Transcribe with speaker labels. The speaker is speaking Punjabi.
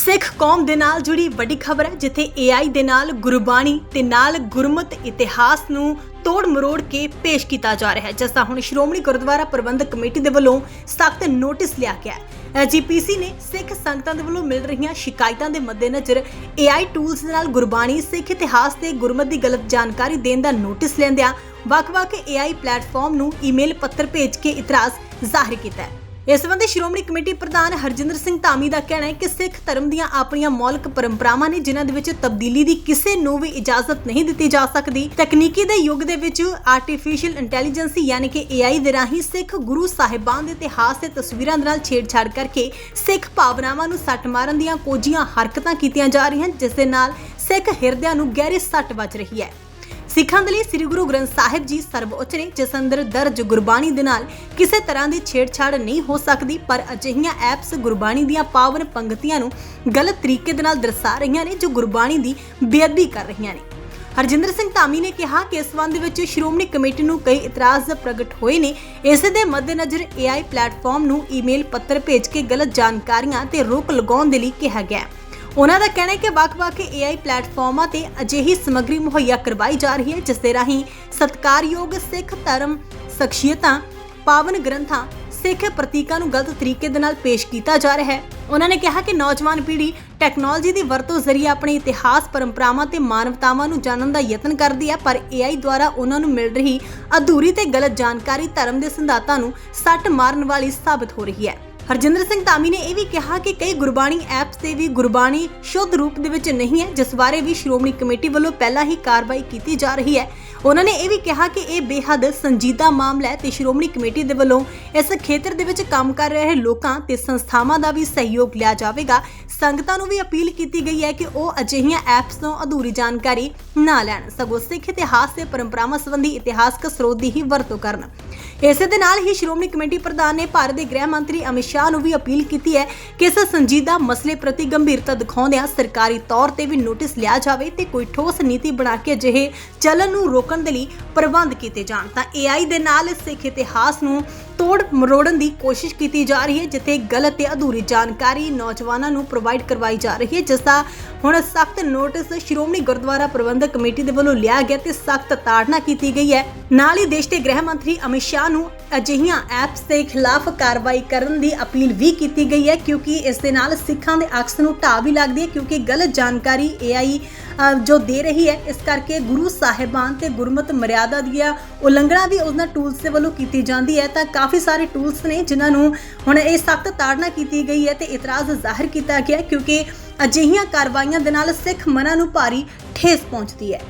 Speaker 1: ਸਿੱਖ ਕੌਮ ਦੇ ਨਾਲ ਜੁੜੀ ਵੱਡੀ ਖਬਰ ਹੈ, ਜਿੱਥੇ AI ਦੇ ਨਾਲ ਗੁਰਬਾਣੀ ਤੇ ਨਾਲ ਗੁਰਮਤ ਇਤਿਹਾਸ ਨੂੰ ਤੋੜ ਮਰੋੜ ਕੇ ਪੇਸ਼ ਕੀਤਾ ਜਾ ਰਿਹਾ ਹੈ, ਜਿਸ ਦਾ ਹੁਣ ਸ਼੍ਰੋਮਣੀ ਗੁਰਦੁਆਰਾ ਪ੍ਰਬੰਧਕ ਕਮੇਟੀ ਦੇ ਵੱਲੋਂ ਸਖਤ ਨੋਟਿਸ ਲਿਆ ਗਿਆ ਹੈ। ਜੀਪੀਸੀ ਨੇ ਸਿੱਖ ਸੰਗਤਾਂ ਦੇ ਵੱਲੋਂ ਮਿਲ ਰਹੀਆਂ ਸ਼ਿਕਾਇਤਾਂ ਦੇ ਮੱਦੇਨਜ਼ਰ AI ਟੂਲਸ ਦੇ ਨਾਲ ਗੁਰਬਾਣੀ, ਸਿੱਖ ਇਤਿਹਾਸ ਤੇ ਗੁਰਮਤ ਦੀ ਗਲਤ ਜਾਣਕਾਰੀ ਦੇਣ ਦਾ ਨੋਟਿਸ ਲੈਂਦਿਆਂ ਵੱਖ-ਵੱਖ AI ਪਲੇਟਫਾਰਮ ਨੂੰ ਈਮੇਲ ਪੱਤਰ ਭੇਜ ਕੇ ਇਤਰਾਜ਼ ਜ਼ਾਹਿਰ ਕੀਤਾ ਹੈ। ਇਸ ਸੰਬੰਧੀ ਸ਼੍ਰੋਮਣੀ ਕਮੇਟੀ ਪ੍ਰਧਾਨ ਹਰਜਿੰਦਰ ਸਿੰਘ ਧਾਮੀ ਦਾ ਕਹਿਣਾ ਹੈ ਕਿ ਸਿੱਖ ਧਰਮ ਦੀਆਂ ਆਪਣੀਆਂ ਮੌਲਿਕ ਪਰੰਪਰਾਵਾਂ ਨੇ ਜਿਨ੍ਹਾਂ ਦੇ ਵਿੱਚ ਤਬਦੀਲੀ ਦੀ ਕਿਸੇ ਨੂੰ ਵੀ ਇਜਾਜ਼ਤ ਨਹੀਂ ਦਿੱਤੀ ਜਾ ਸਕਦੀ, ਤਕਨੀਕੀ ਦੇ ਯੁੱਗ ਦੇ ਵਿੱਚ ਆਰਟੀਫੀਸ਼ੀਅਲ ਇੰਟੈਲੀਜੈਂਸ ਯਾਨੀ ਕਿ AI ਦੇ ਰਾਹੀਂ ਸਿੱਖ ਗੁਰੂ ਸਾਹਿਬਾਨ ਦੇ ਇਤਿਹਾਸ ਤੇ ਤਸਵੀਰਾਂ ਦੇ ਨਾਲ ਛੇੜਛਾੜ ਕਰਕੇ ਸਿੱਖ ਭਾਵਨਾਵਾਂ ਨੂੰ ਸੱਟ ਮਾਰਨ ਦੀਆਂ ਕੋਝੀਆਂ ਹਰਕਤਾਂ ਕੀਤੀਆਂ ਜਾ ਰਹੀਆਂ, ਜਿਸ ਦੇ ਨਾਲ ਸਿੱਖ ਹਿਰਦਿਆਂ ਨੂੰ ਗਹਿਰੀ ਸੱਟ ਵੱਜ ਰਹੀ ਹੈ। ਸਿੱਖਾਂ ਦੇ ਲਈ ਸ੍ਰੀ ਗੁਰੂ ਗ੍ਰੰਥ ਸਾਹਿਬ ਜੀ ਸਰਵਉੱਚ ਨੇ ਜਿਸ ਅੰਦਰ ਦਰਜ ਗੁਰਬਾਣੀ ਦੇ ਨਾਲ ਕਿਸੇ ਤਰ੍ਹਾਂ ਦੀ ਛੇੜਛਾੜ ਨਹੀਂ ਹੋ ਸਕਦੀ, ਪਰ ਅਜਿਹੀਆਂ ਐਪਸ ਗੁਰਬਾਣੀ ਦੀਆਂ ਪਾਵਨ ਪੰਕਤੀਆਂ ਨੂੰ ਗਲਤ ਤਰੀਕੇ ਦੇ ਨਾਲ ਦਰਸਾ ਰਹੀਆਂ ਨੇ, ਜੋ ਗੁਰਬਾਣੀ ਦੀ ਬੇਅਦਬੀ ਕਰ ਰਹੀਆਂ ਨੇ। ਹਰਜਿੰਦਰ ਸਿੰਘ ਧਾਮੀ ਨੇ ਕਿਹਾ ਕਿ ਇਸ ਸੰਬੰਧ ਵਿੱਚ ਸ਼੍ਰੋਮਣੀ ਕਮੇਟੀ ਨੂੰ ਕਈ ਇਤਰਾਜ਼ ਪ੍ਰਗਟ ਹੋਏ ਨੇ। ਇਸੇ ਦੇ ਮੱਦੇਨਜ਼ਰ AI ਪਲੇਟਫਾਰਮ ਨੂੰ ਈਮੇਲ ਪੱਤਰ ਭੇਜ ਕੇ ਗਲਤ ਜਾਣਕਾਰੀਆਂ ਤੇ ਰੋਕ ਲਗਾਉਣ ਦੇ ਲਈ ਕਿਹਾ ਗਿਆ ਹੈ। ਉਹਨਾਂ ਦਾ ਕਹਿਣਾ ਹੈ ਕਿ ਵੱਖ-ਵੱਖ AI ਪਲੇਟਫਾਰਮਾਂ ਤੇ ਅਜਿਹੀ ਸਮੱਗਰੀ ਮੁਹੱਈਆ ਕਰਵਾਈ ਜਾ ਰਹੀ ਹੈ, ਜਿਸ ਦੇ ਰਾਹੀਂ ਸਤਕਾਰਯੋਗ ਸਿੱਖ ਧਰਮ ਸ਼ਖਸੀਅਤਾਂ, ਪਾਵਨ ਗ੍ਰੰਥਾਂ, ਸਿੱਖ ਪ੍ਰਤੀਕਾਂ ਨੂੰ ਗਲਤ ਤਰੀਕੇ ਦੇ ਨਾਲ ਪੇਸ਼ ਕੀਤਾ ਜਾ ਰਿਹਾ ਹੈ। ਉਹਨਾਂ ਨੇ ਕਿਹਾ ਕਿ ਨੌਜਵਾਨ ਪੀੜ੍ਹੀ ਟੈਕਨੋਲੋਜੀ ਦੀ ਵਰਤੋਂ ਜ਼ਰੀਏ ਆਪਣੇ ਇਤਿਹਾਸ, ਪਰੰਪਰਾਵਾਂ ਤੇ ਮਾਨਵਤਾਵਾਂ ਨੂੰ ਜਾਣਨ ਦਾ ਯਤਨ ਕਰਦੀ ਹੈ, ਪਰ AI ਦੁਆਰਾ ਉਹਨਾਂ ਨੂੰ ਮਿਲ ਰਹੀ ਅਧੂਰੀ ਤੇ ਗਲਤ ਜਾਣਕਾਰੀ ਧਰਮ ਦੇ ਸਿਧਾਂਤਾਂ ਨੂੰ ਸੱਟ ਮਾਰਨ ਵਾਲੀ ਸਾਬਤ ਹੋ ਰਹੀ ਹੈ। ਹਰਜਿੰਦਰ ਸਿੰਘ ਧਾਮੀ ਨੇ ਇਹ ਵੀ ਕਿਹਾ ਕਿ ਕਈ ਗੁਰਬਾਣੀ ਐਪਸ ਤੇ ਵੀ ਗੁਰਬਾਣੀ ਸ਼ੁੱਧ ਰੂਪ ਦੇ ਵਿੱਚ ਨਹੀਂ ਹੈ, ਜਿਸ ਬਾਰੇ ਵੀ ਸ਼੍ਰੋਮਣੀ ਕਮੇਟੀ ਵੱਲੋਂ ਪਹਿਲਾਂ ਹੀ ਕਾਰਵਾਈ ਕੀਤੀ ਜਾ ਰਹੀ ਹੈ। ਉਹਨਾਂ ਨੇ ਇਹ ਵੀ ਕਿਹਾ ਕਿ ਇਹ ਬੇਹੱਦ ਸੰਜੀਦਾ ਮਾਮਲਾ ਹੈ ਤੇ ਸ਼੍ਰੋਮਣੀ ਕਮੇਟੀ ਦੇ ਵੱਲੋਂ ਇਸ ਖੇਤਰ ਦੇ ਵਿੱਚ ਕੰਮ ਕਰ ਰਹੇ ਲੋਕਾਂ ਤੇ ਸੰਸਥਾਵਾਂ ਦਾ ਵੀ ਸਹਿਯੋਗ ਲਿਆ ਜਾਵੇਗਾ। ਸੰਗਤਾਂ ਨੂੰ ਵੀ ਅਪੀਲ ਕੀਤੀ ਗਈ ਹੈ ਕਿ ਉਹ ਅਜਿਹੀਆਂ ਐਪਸ ਤੋਂ ਅਧੂਰੀ ਜਾਣਕਾਰੀ ਨਾ ਲੈਣ। ਸਗੋਂ ਸਿੱਖ ਇਤਿਹਾਸ ਤੇ ਪਰੰਪਰਾਵਾਂ ਸੰਬੰਧੀ ਇਤਿਹਾਸਕ ਸਰੋਤ ਦੀ ਹੀ ਵਰਤੋਂ ਕਰਨ। ਇਸੇ ਦੇ ਨਾਲ ਹੀ ਸ਼੍ਰੋਮਣੀ ਕਮੇਟੀ ਪ੍ਰਧਾਨ ਨੇ ਭਾਰਤ ਦੇ ਗ੍ਰਹਿ ਮੰਤਰੀ ਅਮਿਤ ਸ਼ਾਹ ਨੂੰ ਵੀ ਅਪੀਲ ਕੀਤੀ ਹੈ ਕਿ ਇਸ ਸੰਜੀਦਾ ਮਸਲੇ ਪ੍ਰਤੀ ਗੰਭੀਰਤਾ ਦਿਖਾਉਂਦਿਆਂ ਸਰਕਾਰੀ ਤੌਰ ਤੇ ਵੀ ਨੋਟਿਸ ਲਿਆ ਜਾਵੇ ਤੇ ਕੋਈ ਠੋਸ ਨੀਤੀ ਬਣਾ ਕੇ ਅਜਿਹੇ ਚੱਲਣ ਨੂੰ ਰੋਕਣ ਦੇ ਲਈ ਪ੍ਰਬੰਧ ਕੀਤੇ ਜਾਣ। ਤਾਂ AI ਦੇ ਨਾਲ ਸਿੱਖ ਇਤਿਹਾਸ ਨੂੰ ਤੋੜ ਮਰੋੜਨ ਦੀ ਕੋਸ਼ਿਸ਼ ਕੀਤੀ ਜਾ ਰਹੀ ਹੈ, ਜਿੱਥੇ ਗਲਤ ਤੇ ਅਧੂਰੀ ਜਾਣਕਾਰੀ ਨੌਜਵਾਨਾਂ ਨੂੰ ਪ੍ਰੋਵਾਈਡ ਕਰਵਾਈ ਜਾ ਰਹੀ ਹੈ, ਜਿਸ ਦਾ ਹੁਣ ਸਖਤ ਨੋਟਿਸ ਸ਼੍ਰੋਮਣੀ ਗੁਰਦੁਆਰਾ ਪ੍ਰਬੰਧਕ ਕਮੇਟੀ ਦੇ ਵੱਲੋਂ ਲਿਆ ਗਿਆ ਤੇ ਸਖਤ ਤਾੜਨਾ ਕੀਤੀ ਗਈ ਹੈ। ਨਾਲ ਹੀ ਦੇਸ਼ ਦੇ ਗ੍ਰਹਿ ਮੰਤਰੀ ਅਮਿਤ ਸ਼ਾਹ ਨੂੰ ਅਜਿਹੀਆਂ ਐਪਸ ਦੇ ਖਿਲਾਫ ਕਾਰਵਾਈ ਕਰਨ ਦੀ ਅਪੀਲ ਵੀ ਕੀਤੀ ਗਈ ਹੈ ਕਿਉਂਕਿ ਇਸ ਦੇ ਨਾਲ ਸਿੱਖਾਂ ਦੇ ਅਕਸ ਨੂੰ ਢਾਹ ਵੀ ਲੱਗਦੀ ਹੈ ਕਿਉਂਕਿ ਗਲਤ ਜਾਣਕਾਰੀ AI ਅ, ਜੋ ਦੇ ਰਹੀ ਹੈ ਇਸ ਕਰਕੇ ਗੁਰੂ ਸਾਹਿਬਾਨ ਤੇ ਗੁਰਮਤ ਮਰਿਆਦਾ ਦੀਆਂ ਉਲੰਘਣਾ ਵੀ ਉਹਨਾਂ ਟੂਲਸ ਦੇ ਵੱਲੋਂ ਕੀਤੀ ਜਾਂਦੀ ਹੈ। ਤਾਂ ਕਾਫੀ ਸਾਰੇ ਟੂਲਸ ਨੇ ਜਿਨ੍ਹਾਂ ਨੂੰ ਹੁਣ ਇਹ ਸਖਤ ਤਾੜਨਾ ਕੀਤੀ ਗਈ ਹੈ ਤੇ ਇਤਰਾਜ਼ ਜ਼ਾਹਿਰ ਕੀਤਾ ਗਿਆ ਕਿਉਂਕਿ ਅਜਿਹੀਆਂ ਕਾਰਵਾਈਆਂ ਦੇ ਨਾਲ ਸਿੱਖ ਮਨਾਂ ਨੂੰ ਭਾਰੀ ਠੇਸ ਪਹੁੰਚਦੀ ਹੈ।